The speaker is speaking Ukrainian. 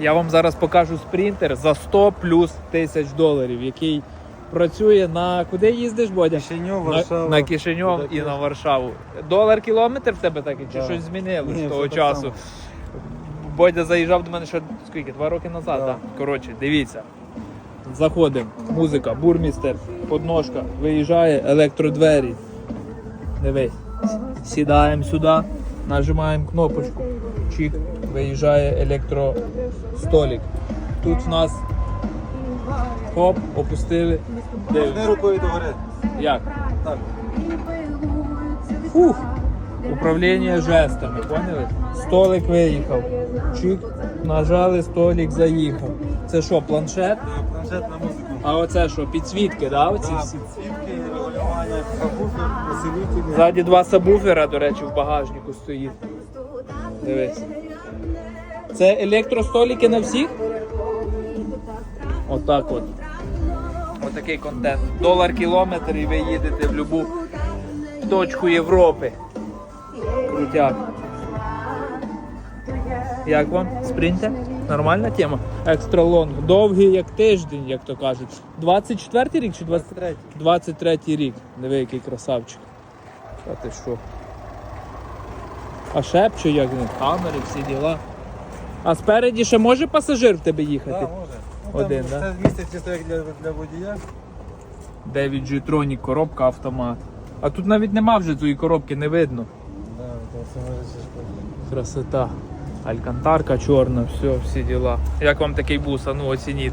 Я вам зараз покажу спринтер за 100 плюс тисяч доларів, який працює на куди їздиш, Бодя? Кишиньов, На, Варшава. на Кишиньов і на Варшаву. Долар кілометр в тебе такий, чи Да. щось змінилось Ні, з того все так часу? само. Бодя заїжджав до мене ще скільки? Два роки назад, Да. так? Коротше, дивіться. Заходимо, музика, бурмістер, подножка, виїжджає, електродвері. Дивись. Сідаємо сюди, нажимаємо кнопочку. Чик, виїжджає електростолік. Тут в нас хоп, опустили. Дивимося. рукою догори. Як? Так. Фух. Управління жестами, поняли? Столик виїхав. Чик, нажали, столик заїхав. Це що, планшет? Е, Планшет на музику. А оце що, підсвітки, да? Оці всі? Підсвітки, регулювання, сабвуфер, усилителі. Ззаді два сабвуфера, до речі, в багажнику стоїть. Дивись. Це електростоліки на всіх? Отак от. Отакий контент. Долар кілометр і ви їдете в будь-яку точку Європи. Крутяк. Як вам? Спринтер? Нормальна тема? Екстра лонг. Довгий як тиждень, як то кажуть. 24 рік чи 23? 23 рік. Диви, який красавчик. Та ти що? А шепче як не? Камери, всі діла. А спереді ще може пасажир в тебе їхати? Так, може. Ну, Один, да? Це місце як для, для водія. 9 G-Tronic, коробка автомат. А тут навіть нема вже цієї коробки, не видно. Да, може. Красота. Алькантарка чорна, все, всі діла. Як вам такий бус? А ну оцініть.